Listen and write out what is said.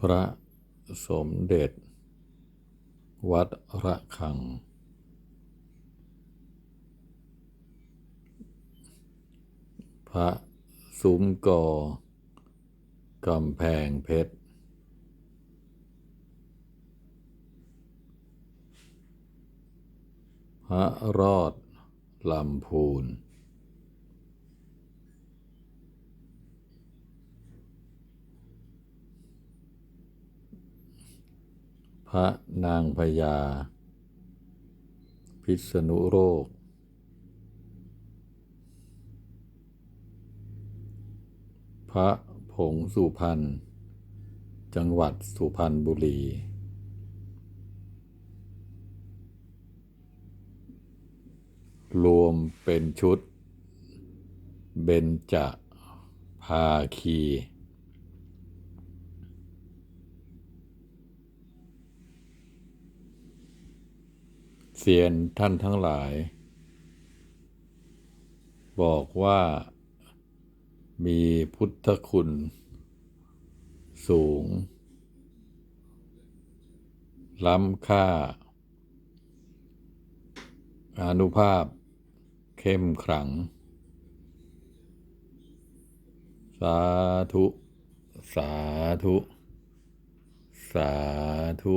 พระสมเด็จ วัดระฆัง พระซุ้มกอกำแพงเพชร พระรอดลำพูน พระนางพญา พิษณุโรค พระผงสุพรรณ จังหวัดสุพรรณบุรี รวมเป็นชุด เบญจภาคี เซียนท่านทั้งหลาย บอกว่ามีพุทธคุณ สูง ล้ำค่าอานุภาพ เข้มขลัง สาธุ สาธุ สาธุ